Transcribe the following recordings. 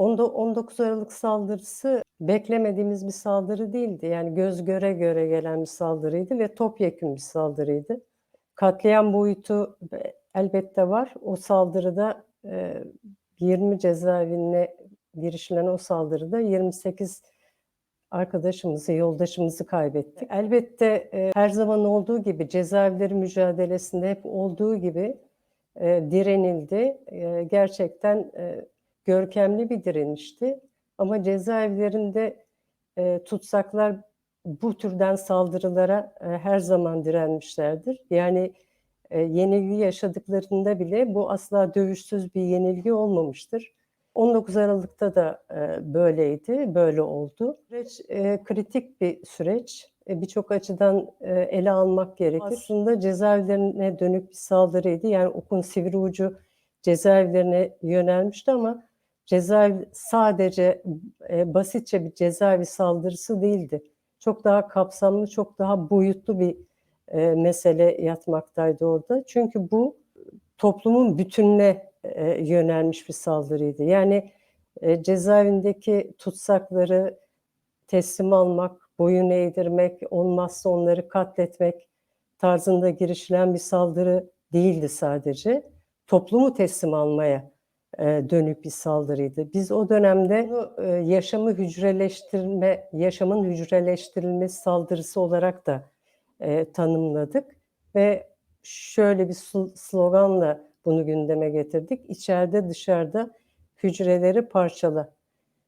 Onda 19 Aralık saldırısı beklemediğimiz bir saldırı değildi. Yani göz göre göre gelen bir saldırıydı ve topyekün bir saldırıydı. Katliam boyutu e, elbette var. O saldırıda e, 20 cezaevine girişilen o saldırıda 28 arkadaşımızı, yoldaşımızı kaybettik. Elbette e, her zaman olduğu gibi cezaevleri mücadelesinde hep olduğu gibi e, direnildi. E, gerçekten e, görkemli bir direnişti. Ama cezaevlerinde e, tutsaklar bu türden saldırılara e, her zaman direnmişlerdir. Yani e, yenilgi yaşadıklarında bile bu asla dövüşsüz bir yenilgi olmamıştır. 19 Aralık'ta da e, böyleydi, böyle oldu. Süreç e, kritik bir süreç. E, Birçok açıdan e, ele almak gerekir. Aslında cezaevlerine dönük bir saldırıydı. Yani okun sivri ucu cezaevlerine yönelmişti ama cezaevi sadece e, basitçe bir cezaevi saldırısı değildi. Çok daha kapsamlı, çok daha boyutlu bir e, mesele yatmaktaydı orada. Çünkü bu toplumun bütününe e, yönelmiş bir saldırıydı. Yani e, cezaevindeki tutsakları teslim almak, boyun eğdirmek, olmazsa onları katletmek tarzında girişilen bir saldırı değildi sadece. Toplumu teslim almaya dönük bir saldırıydı. Biz o dönemde e, yaşamı hücreleştirme, yaşamın hücreleştirilmesi saldırısı olarak da e, tanımladık ve şöyle bir sl- sloganla bunu gündeme getirdik. İçeride dışarıda hücreleri parçala.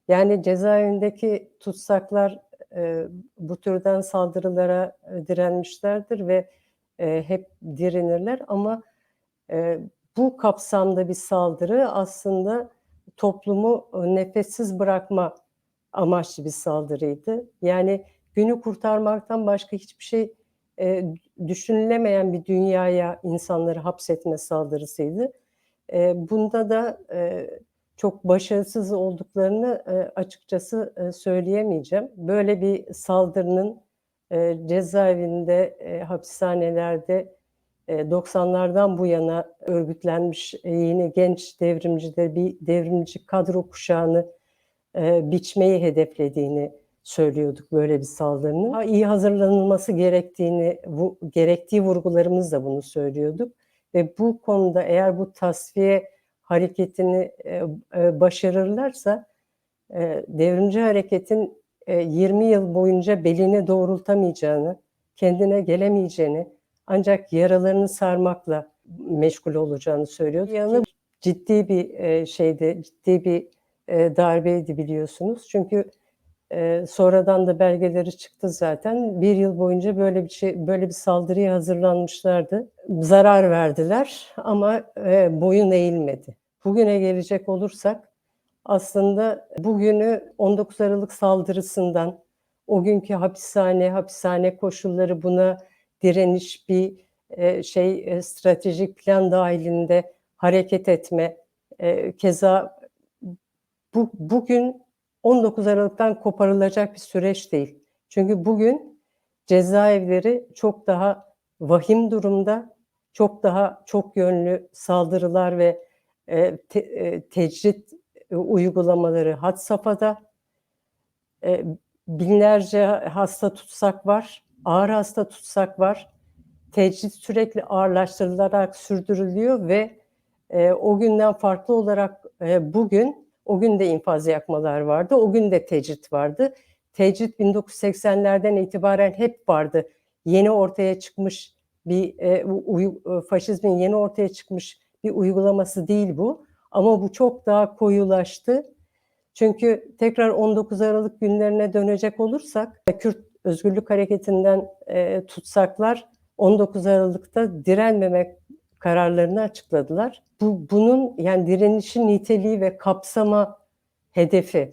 Yani cezaevindeki tutsaklar e, bu türden saldırılara e, direnmişlerdir ve e, hep direnirler ama e, bu kapsamda bir saldırı aslında toplumu e, nefessiz bırakma amaçlı bir saldırıydı. Yani günü kurtarmaktan başka hiçbir şey e, düşünülemeyen bir dünyaya insanları hapsetme saldırısıydı. E, bunda da e, çok başarısız olduklarını e, açıkçası e, söyleyemeyeceğim. Böyle bir saldırının e, cezaevinde, e, hapishanelerde 90'lardan bu yana örgütlenmiş e, yeni genç devrimcide bir devrimci kadro kuşağını biçmeyi hedeflediğini söylüyorduk böyle bir saldırının. İyi hazırlanılması gerektiğini, bu gerektiği vurgularımızla bunu söylüyorduk. Ve bu konuda eğer bu tasfiye hareketini e, e, başarırlarsa devrimci hareketin e, 20 yıl boyunca belini doğrultamayacağını, kendine gelemeyeceğini, ancak yaralarını sarmakla meşgul olacağını söylüyor. Yanı ciddi bir e, şeydi, ciddi bir e, darbeydi biliyorsunuz. Çünkü e, sonradan da belgeleri çıktı zaten. Bir yıl boyunca böyle bir şey, böyle bir saldırıya hazırlanmışlardı. Zarar verdiler ama boyun eğilmedi. Bugüne gelecek olursak aslında bugünü 19 Aralık saldırısından, o günkü hapishane, hapishane koşulları buna direniş bir e, şey e, stratejik plan dahilinde hareket etme, e, keza bu, bugün 19 Aralık'tan koparılacak bir süreç değil. Çünkü bugün cezaevleri çok daha vahim durumda, çok daha çok yönlü saldırılar ve e, te, e, tecrit uygulamaları had safhada. E, binlerce hasta tutsak var, ağır hasta tutsak var. Tecrit sürekli ağırlaştırılarak sürdürülüyor ve e, o günden farklı olarak e, bugün o gün de infaz yakmalar vardı. O gün de tecrit vardı. Tecrit 1980'lerden itibaren hep vardı. Yeni ortaya çıkmış bir e, uy, e, faşizmin yeni ortaya çıkmış bir uygulaması değil bu. Ama bu çok daha koyulaştı. Çünkü tekrar 19 Aralık günlerine dönecek olursak Kürt Özgürlük Hareketi'nden e, tutsaklar 19 Aralık'ta direnmemek kararlarını açıkladılar. Bu bunun yani direnişin niteliği ve kapsama hedefi,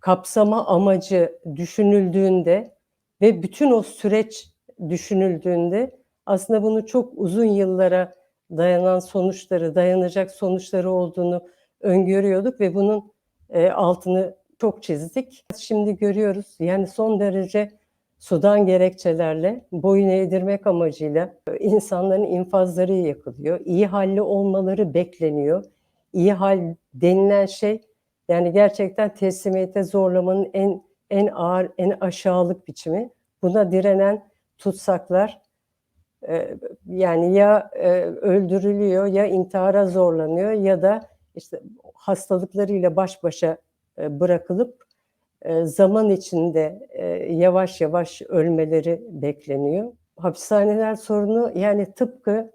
kapsama amacı düşünüldüğünde ve bütün o süreç düşünüldüğünde aslında bunu çok uzun yıllara dayanan sonuçları, dayanacak sonuçları olduğunu öngörüyorduk ve bunun e, altını çok çizdik. Şimdi görüyoruz yani son derece sudan gerekçelerle boyun eğdirmek amacıyla insanların infazları yakılıyor. İyi halli olmaları bekleniyor. iyi hal denilen şey yani gerçekten teslimiyete zorlamanın en en ağır, en aşağılık biçimi. Buna direnen tutsaklar e, yani ya e, öldürülüyor ya intihara zorlanıyor ya da işte hastalıklarıyla baş başa e, bırakılıp e, zaman içinde e, yavaş yavaş ölmeleri bekleniyor. Hapishaneler sorunu yani tıpkı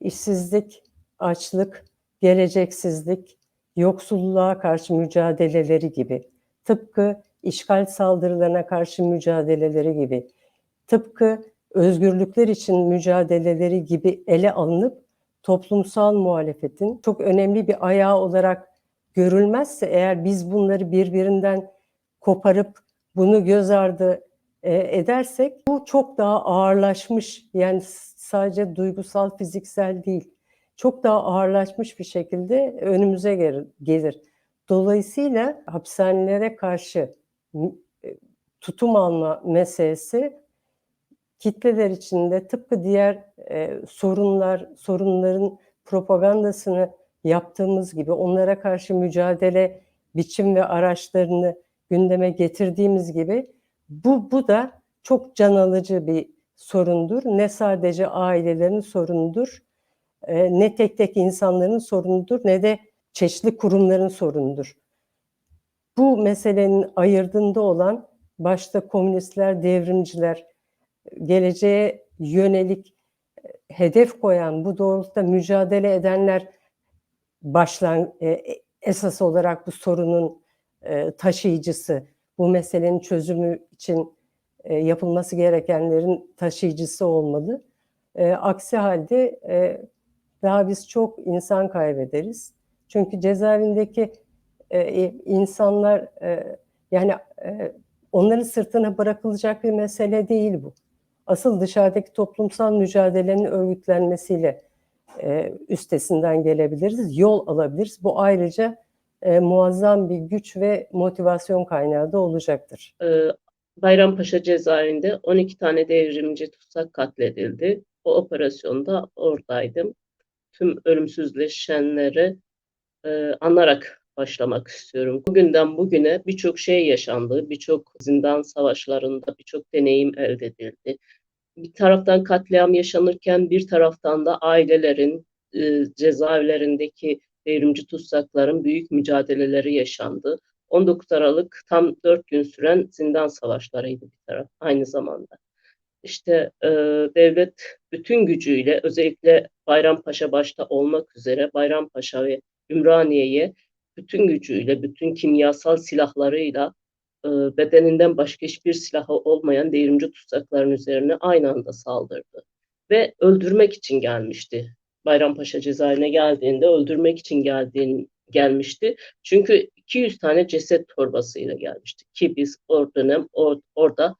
işsizlik, açlık, geleceksizlik, yoksulluğa karşı mücadeleleri gibi, tıpkı işgal saldırılarına karşı mücadeleleri gibi, tıpkı özgürlükler için mücadeleleri gibi ele alınıp toplumsal muhalefetin çok önemli bir ayağı olarak görülmezse eğer biz bunları birbirinden koparıp bunu göz ardı e, edersek bu çok daha ağırlaşmış yani sadece duygusal fiziksel değil çok daha ağırlaşmış bir şekilde önümüze gelir. Dolayısıyla hapishanelere karşı e, tutum alma meselesi kitleler içinde tıpkı diğer e, sorunlar, sorunların propagandasını yaptığımız gibi onlara karşı mücadele biçim ve araçlarını gündeme getirdiğimiz gibi bu, bu da çok can alıcı bir sorundur. Ne sadece ailelerin sorunudur, e, ne tek tek insanların sorunudur, ne de çeşitli kurumların sorunudur. Bu meselenin ayırdığında olan başta komünistler, devrimciler, geleceğe yönelik e, hedef koyan, bu doğrultuda mücadele edenler başlan e, esas olarak bu sorunun e, taşıyıcısı, bu meselenin çözümü için e, yapılması gerekenlerin taşıyıcısı olmalı. E, aksi halde e, daha biz çok insan kaybederiz. Çünkü cezaevindeki e, insanlar e, yani e, onların sırtına bırakılacak bir mesele değil bu. Asıl dışarıdaki toplumsal mücadelenin örgütlenmesiyle e, üstesinden gelebiliriz, yol alabiliriz. Bu ayrıca e, muazzam bir güç ve motivasyon kaynağı da olacaktır. Ee, Bayrampaşa cezaevinde 12 tane devrimci tutsak katledildi. O operasyonda oradaydım. Tüm ölümsüzleşenleri e, anarak başlamak istiyorum. Bugünden bugüne birçok şey yaşandı, birçok zindan savaşlarında birçok deneyim elde edildi. Bir taraftan katliam yaşanırken bir taraftan da ailelerin e, cezaevlerindeki devrimci tutsakların büyük mücadeleleri yaşandı. 19 Aralık tam 4 gün süren zindan savaşlarıydı bir taraf aynı zamanda. İşte e, devlet bütün gücüyle özellikle Bayrampaşa başta olmak üzere Bayrampaşa ve Ümraniye'ye bütün gücüyle, bütün kimyasal silahlarıyla e, bedeninden başka hiçbir silahı olmayan devrimci tutsakların üzerine aynı anda saldırdı. Ve öldürmek için gelmişti Bayrampaşa cezaevine geldiğinde öldürmek için geldiğini gelmişti. Çünkü 200 tane ceset torbasıyla gelmişti. Ki biz o dönem or, orada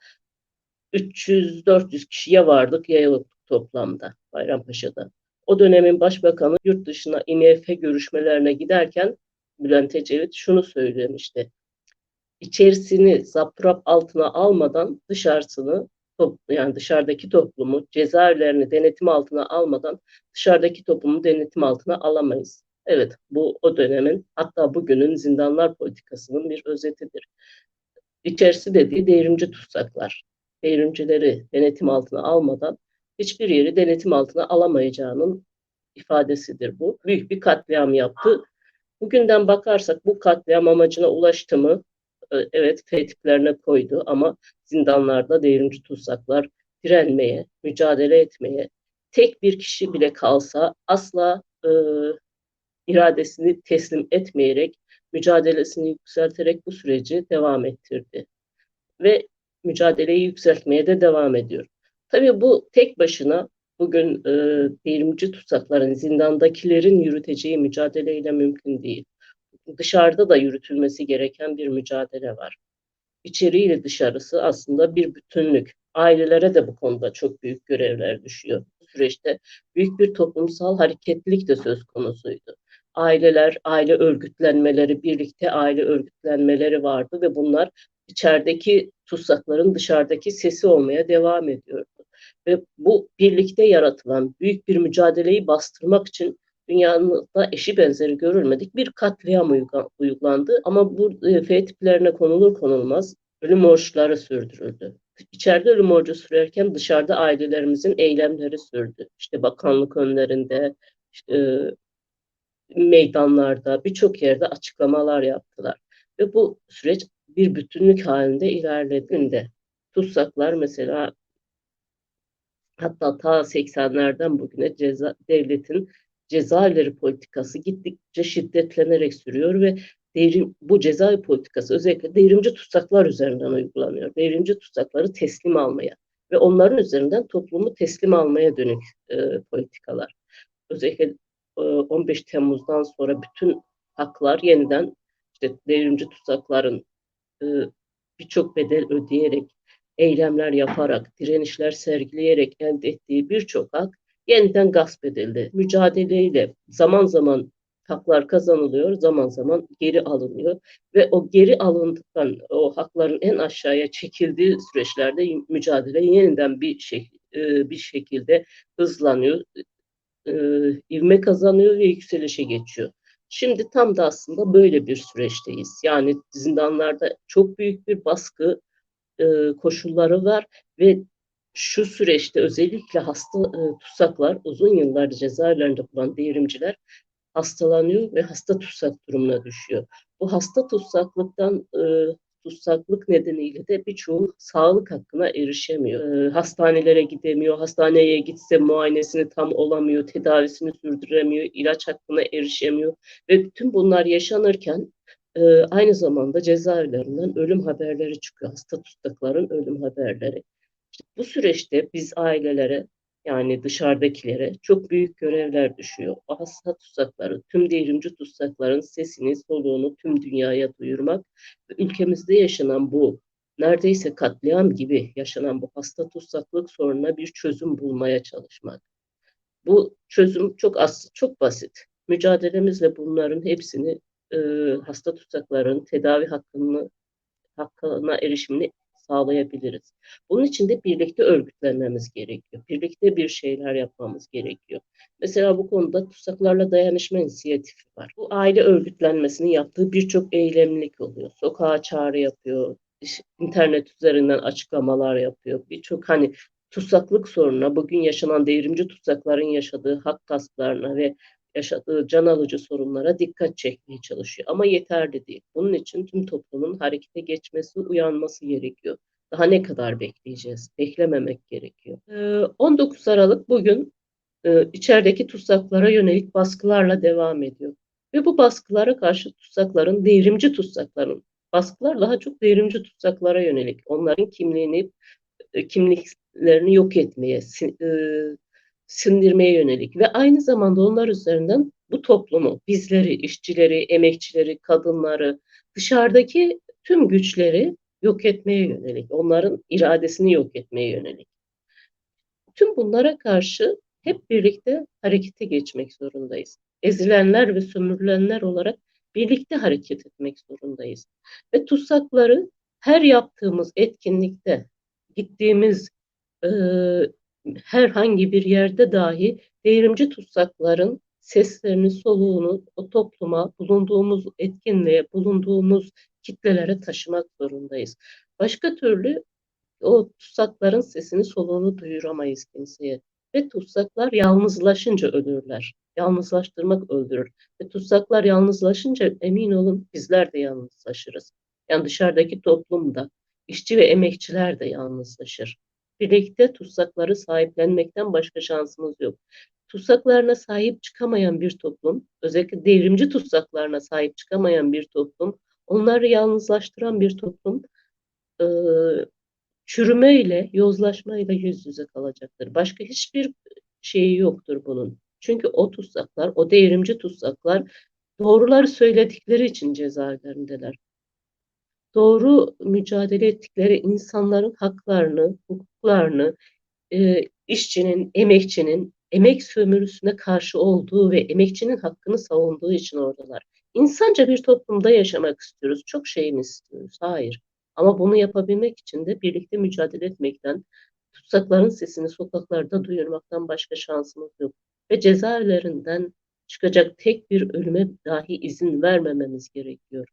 300-400 kişiye vardık yayılık toplamda Bayrampaşa'da. O dönemin başbakanı yurt dışına IMF görüşmelerine giderken Bülent Ecevit şunu söylemişti. İçerisini zaprap altına almadan dışarısını yani dışarıdaki toplumu cezaevlerini denetim altına almadan dışarıdaki toplumu denetim altına alamayız. Evet bu o dönemin hatta bugünün zindanlar politikasının bir özetidir. İçerisi dediği devrimci tutsaklar. Devrimcileri denetim altına almadan hiçbir yeri denetim altına alamayacağının ifadesidir bu. Büyük bir katliam yaptı. Bugünden bakarsak bu katliam amacına ulaştı mı? Evet tehditlerine koydu ama zindanlarda devrimci tutsaklar direnmeye, mücadele etmeye, tek bir kişi bile kalsa asla e, iradesini teslim etmeyerek, mücadelesini yükselterek bu süreci devam ettirdi. Ve mücadeleyi yükseltmeye de devam ediyor. Tabii bu tek başına bugün e, devrimci tutsakların, zindandakilerin yürüteceği mücadeleyle mümkün değil. Dışarıda da yürütülmesi gereken bir mücadele var içeriğiyle dışarısı aslında bir bütünlük. Ailelere de bu konuda çok büyük görevler düşüyor. Bu süreçte büyük bir toplumsal hareketlilik de söz konusuydu. Aileler, aile örgütlenmeleri, birlikte aile örgütlenmeleri vardı ve bunlar içerideki tutsakların dışarıdaki sesi olmaya devam ediyordu. Ve bu birlikte yaratılan büyük bir mücadeleyi bastırmak için Dünyada eşi benzeri görülmedik bir katliam uygulandı. Ama bu e, F tiplerine konulur konulmaz ölüm oruçları sürdürüldü. İçeride ölüm orucu sürerken dışarıda ailelerimizin eylemleri sürdü. İşte bakanlık önlerinde, e, meydanlarda, birçok yerde açıklamalar yaptılar. Ve bu süreç bir bütünlük halinde ilerlediğinde tutsaklar mesela hatta ta 80'lerden bugüne ceza, devletin cezaevleri politikası gittikçe şiddetlenerek sürüyor ve devrim, bu ceza politikası özellikle devrimci tutsaklar üzerinden uygulanıyor. Devrimci tutsakları teslim almaya ve onların üzerinden toplumu teslim almaya dönük e, politikalar. Özellikle e, 15 Temmuz'dan sonra bütün haklar yeniden işte devrimci tutsakların e, birçok bedel ödeyerek, eylemler yaparak, direnişler sergileyerek elde ettiği birçok hak yeniden gasp edildi. Mücadeleyle zaman zaman haklar kazanılıyor, zaman zaman geri alınıyor ve o geri alındıktan o hakların en aşağıya çekildiği süreçlerde mücadele yeniden bir şey bir şekilde hızlanıyor, e, ivme kazanıyor ve yükselişe geçiyor. Şimdi tam da aslında böyle bir süreçteyiz. Yani zindanlarda çok büyük bir baskı e, koşulları var ve şu süreçte özellikle hasta e, tutsaklar uzun yıllar cezaevlerinde bulunan devrimciler hastalanıyor ve hasta tutsak durumuna düşüyor. Bu hasta tutsaklıktan e, tutsaklık nedeniyle de birçoğu sağlık hakkına erişemiyor. E, hastanelere gidemiyor, hastaneye gitse muayenesini tam olamıyor, tedavisini sürdüremiyor, ilaç hakkına erişemiyor ve bütün bunlar yaşanırken e, aynı zamanda cezaevlerinden ölüm haberleri çıkıyor. Hasta tutsakların ölüm haberleri. Bu süreçte biz ailelere yani dışarıdakilere çok büyük görevler düşüyor. Hasta tutsakları, tüm devrimci tutsakların sesini, soluğunu tüm dünyaya duyurmak ve ülkemizde yaşanan bu neredeyse katliam gibi yaşanan bu hasta tutsaklık sorununa bir çözüm bulmaya çalışmak. Bu çözüm çok az, çok basit. Mücadelemizle bunların hepsini e, hasta tutsakların tedavi hakkını hakkına erişimini sağlayabiliriz. Bunun için de birlikte örgütlenmemiz gerekiyor. Birlikte bir şeyler yapmamız gerekiyor. Mesela bu konuda tutsaklarla dayanışma inisiyatifi var. Bu aile örgütlenmesinin yaptığı birçok eylemlilik oluyor. Sokağa çağrı yapıyor, internet üzerinden açıklamalar yapıyor. Birçok hani tutsaklık sorununa, bugün yaşanan devrimci tutsakların yaşadığı hak gasplarına ve yaşadığı can alıcı sorunlara dikkat çekmeye çalışıyor. Ama yeterli değil. Bunun için tüm toplumun harekete geçmesi, uyanması gerekiyor. Daha ne kadar bekleyeceğiz? Beklememek gerekiyor. 19 Aralık bugün içerideki tutsaklara yönelik baskılarla devam ediyor. Ve bu baskılara karşı tutsakların, devrimci tutsakların, baskılar daha çok devrimci tutsaklara yönelik. Onların kimliğini, kimliklerini yok etmeye, sindirmeye yönelik ve aynı zamanda onlar üzerinden bu toplumu, bizleri, işçileri, emekçileri, kadınları, dışarıdaki tüm güçleri yok etmeye yönelik, onların iradesini yok etmeye yönelik. Tüm bunlara karşı hep birlikte harekete geçmek zorundayız. Ezilenler ve sömürülenler olarak birlikte hareket etmek zorundayız. Ve tutsakları her yaptığımız etkinlikte, gittiğimiz e, herhangi bir yerde dahi devrimci tutsakların seslerini, soluğunu o topluma, bulunduğumuz etkinliğe, bulunduğumuz kitlelere taşımak zorundayız. Başka türlü o tutsakların sesini, soluğunu duyuramayız kimseye. Ve tutsaklar yalnızlaşınca ölürler. Yalnızlaştırmak öldürür. Ve tutsaklar yalnızlaşınca emin olun bizler de yalnızlaşırız. Yani dışarıdaki toplumda işçi ve emekçiler de yalnızlaşır birlikte tutsakları sahiplenmekten başka şansımız yok. Tutsaklarına sahip çıkamayan bir toplum, özellikle devrimci tutsaklarına sahip çıkamayan bir toplum, onları yalnızlaştıran bir toplum, e, çürümeyle, yozlaşmayla yüz yüze kalacaktır. Başka hiçbir şeyi yoktur bunun. Çünkü o tutsaklar, o devrimci tutsaklar doğruları söyledikleri için cezaevlerindeler doğru mücadele ettikleri insanların haklarını, hukuklarını, e, işçinin, emekçinin, emek sömürüsüne karşı olduğu ve emekçinin hakkını savunduğu için oradalar. İnsanca bir toplumda yaşamak istiyoruz. Çok şey mi istiyoruz? Hayır. Ama bunu yapabilmek için de birlikte mücadele etmekten, tutsakların sesini sokaklarda duyurmaktan başka şansımız yok. Ve cezaevlerinden çıkacak tek bir ölüme dahi izin vermememiz gerekiyor.